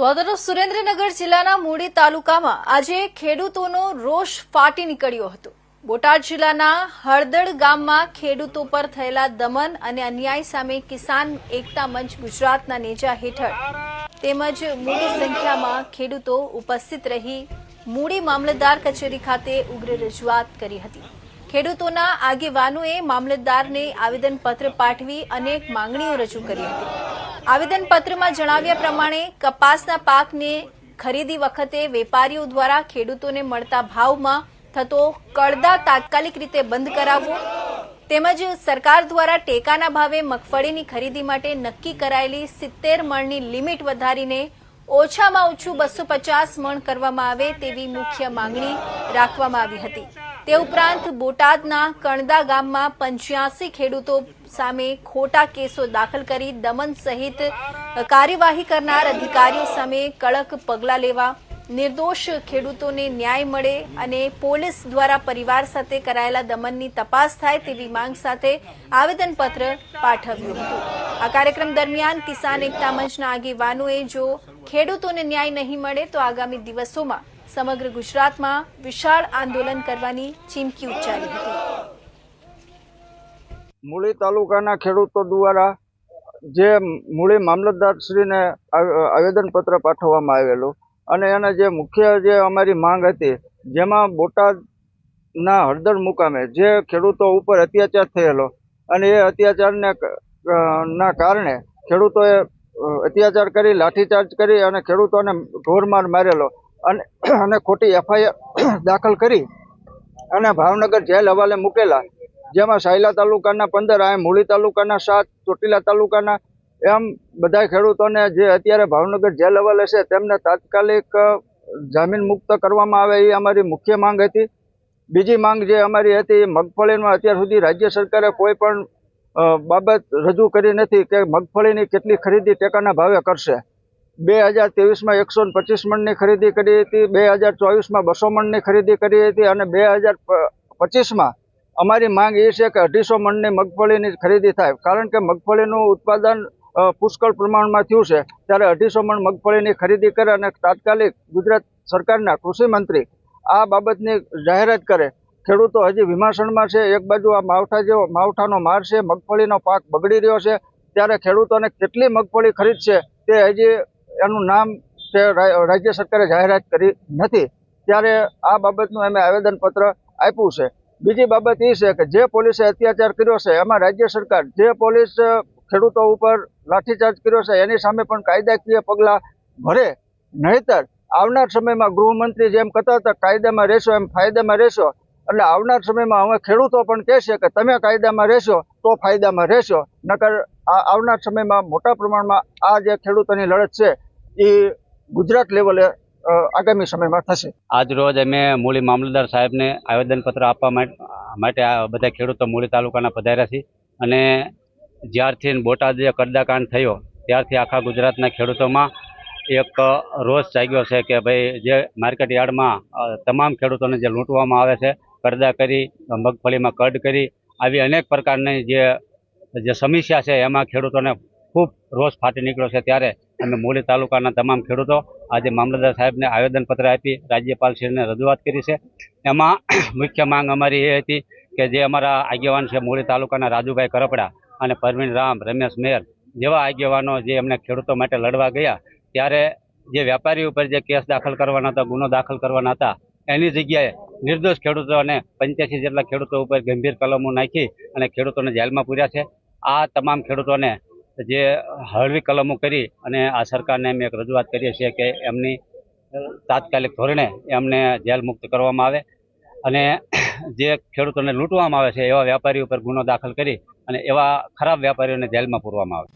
તો આ સુરેન્દ્રનગર જિલ્લાના મૂડી તાલુકામાં આજે ખેડૂતોનો રોષ ફાટી નીકળ્યો હતો. બોટાદ જિલ્લાના હળદડ ગામમાં ખેડૂતો પર થયેલા દમન અને અન્યાય સામે કિસાન એકતા મંચ ગુજરાતના નેજા હેઠળ. તેમજ મોટી સંખ્યામાં ખેડૂતો ઉપસ્થિત રહી મૂડી મામલતદાર કચેરી ખાતે ઉગ્ર રજૂઆત કરી હતી. ખેડૂતોના આગેવાનોએ મામલતદારને આવેદનપત્ર પાઠવી અનેક માંગણીઓ રજૂ કરી હતી. આવેદનપત્રમાં જણાવ્યા પ્રમાણે કપાસના પાકને ખરીદી વખતે વેપારીઓ દ્વારા ખેડૂતોને મળતા ભાવમાં થતો કડદા તાત્કાલિક રીતે બંધ કરાવવો તેમજ સરકાર દ્વારા ટેકાના ભાવે મગફળીની ખરીદી માટે નક્કી કરાયેલી સિત્તેર મણની લિમિટ વધારીને ઓછામાં ઓછું બસો પચાસ મણ કરવામાં આવે તેવી મુખ્ય માંગણી રાખવામાં આવી હતી. તે ઉપરાંત બોટાદના કણદા ગામમાં પંચ્યાસી ખેડૂતો સામે ખોટા કેસો દાખલ કરી દમન સહિત કાર્યવાહી કરનાર અધિકારીઓ સામે કડક પગલાં લેવા નિર્દોષ ખેડૂતોને ન્યાય મળે અને પોલીસ દ્વારા પરિવાર સાથે કરાયેલા દમનની તપાસ થાય તેવી માંગ સાથે આવેદનપત્ર પાઠવ્યું હતું. આ કાર્યક્રમ દરમિયાન કિસાન એકતા મંચના આગેવાનોએ જો ખેડૂતોને ન્યાય નહીં મળે તો આગામી દિવસોમાં સમગ્ર ગુજરાતમાં વિશાળ આંદોલન કરવાની ચીમકી ઉચ્ચારી હતી. મૂળી તાલુકાના ખેડૂતો દ્વારા જે મૂળી મામલતદારશ્રીને આવેદનપત્ર પાઠવવામાં આવેલું અને એના જે મુખ્ય જે અમારી માંગ હતી, જેમાં બોટાદના હળદર મુકામે જે ખેડૂતો ઉપર અત્યાચાર થયેલો અને એ અત્યાચારને ના કારણે ખેડૂતોએ અત્યાચાર કરી, લાઠીચાર્જ કરી અને ખેડૂતોને ઢોરમાર મારેલો અને અને ખોટી એફઆઈઆર દાખલ કરી અને ભાવનગર જેલ હવાલે મૂકેલા, જેમાં સાયલા તાલુકાના પંદર આ મૂળી તાલુકાના સાત, ચોટીલા તાલુકાના, એમ બધા ખેડૂતોને જે અત્યારે ભાવનગર જેલ હવાલે છે, તેમને તાત્કાલિક જામીન મુક્ત કરવામાં આવે એ અમારી મુખ્ય માંગ હતી. બીજી માંગ જે અમારી હતી, મગફળીમાં અત્યાર સુધી રાજ્ય સરકારે કોઈ પણ બાબત રજૂ કરી નથી કે મગફળીની કેટલી ખરીદી ટેકાના ભાવે કરશે. બે હજાર ત્રેવીસમાં એકસો ને પચીસ મણની ખરીદી કરી હતી, બે હજાર ચોવીસમાં બસો મણની ખરીદી કરી હતી અને બે હજાર પચીસમાં અમારી માંગ એ છે કે અઢીસો મણની મગફળીની ખરીદી થાય. કારણ કે મગફળીનું ઉત્પાદન પુષ્કળ પ્રમાણમાં થયું છે. ત્યારે અઢીસો મણ મગફળીની ખરીદી કરે અને તાત્કાલિક ગુજરાત સરકારના કૃષિ મંત્રી આ બાબતની જાહેરાત કરે. ખેડૂતો હજી વિમાસણમાં છે. એક બાજુ આ માવઠા જેવો, માવઠાનો માર છે, મગફળીનો પાક બગડી રહ્યો છે. ત્યારે ખેડૂતોને કેટલી મગફળી ખરીદશે તે હજી એનું નામ રા- રાજ્ય સરકારે જાહેરાત કરી નથી. ત્યારે આ બાબતનું અમે આવેદનપત્ર આપ્યું છે. બીજી બાબત એ છે કે જે પોલીસે અત્યાચાર કર્યો છે, એમાં રાજ્ય સરકાર જે પોલીસ ખેડૂતો ઉપર લાઠીચાર્જ કર્યો છે, એની સામે પણ કાયદાકીય પગલાં ભરે. નહીતર, આવનાર સમયમાં ગૃહમંત્રી જેમ કહેતા હતા, કાયદામાં રહેશો એમ ફાયદામાં રહેશો. એટલે આવનાર સમયમાં હવે ખેડૂતો પણ કહેશે કે, તમે કાયદામાં રહેશો તો ફાયદામાં રહેશો. નકર આવનાર સમયમાં મોટા પ્રમાણમાં આ જે ખેડૂતોની લડત છે એ ગુજરાત લેવલે આગામી સમયમાં થશે. આજ રોજ અમે મૂળી મામલતદાર સાહેબને આવેદનપત્ર આપવા માટે આ બધા ખેડૂતો મૂળી તાલુકાના પધાર્યા છે. અને જ્યારથી બોટાદ જે કરદાકાંડ થયો, ત્યારથી આખા ગુજરાતના ખેડૂતોમાં એક રોષ જાગ્યો છે કે ભાઈ જે માર્કેટ યાર્ડમાં તમામ ખેડૂતોને જે લૂંટવામાં આવે છે, કરદા કરી, મગફળીમાં કડ કરી, આવી અનેક પ્રકારની જે જે સમસ્યા છે, એમાં ખેડૂતોને ખૂબ રોષ ફાટી નીકળ્યો છે. ત્યારે અમે મૂળી તાલુકાના તમામ ખેડૂતો આજે મામલતદાર સાહેબને આવેદનપત્ર આપી રાજ્યપાલશ્રીને રજૂઆત કરી છે. એમાં મુખ્ય માંગ અમારી એ હતી કે જે અમારા આગેવાન છે મૂળી તાલુકાના રાજુભાઈ કરપડા અને પરવીન રામ, રમેશ મેર જેવા આગેવાનો જે એમને ખેડૂતો માટે લડવા ગયા, ત્યારે જે વેપારી ઉપર જે કેસ દાખલ કરવાના હતા, ગુનો દાખલ કરવાના હતા, એની જગ્યાએ નિર્દોષ ખેડૂતોને પંચ્યાસી જેટલા ખેડૂતો ઉપર ગંભીર કલમો નાખી અને ખેડૂતોને જેલમાં પૂર્યા છે. આ તમામ ખેડૂતોને જે હળવી કલમો કરી અને આ સરકારને અમે એક રજૂઆત કરીએ છીએ કે એમની તાત્કાલિક ધોરણે એમને જેલ મુક્ત કરવામાં આવે અને જે ખેડૂતોને લૂંટવામાં આવે છે એવા વેપારીઓ ઉપર ગુનો દાખલ કરી અને એવા ખરાબ વેપારીઓને જેલમાં પૂરવામાં આવે.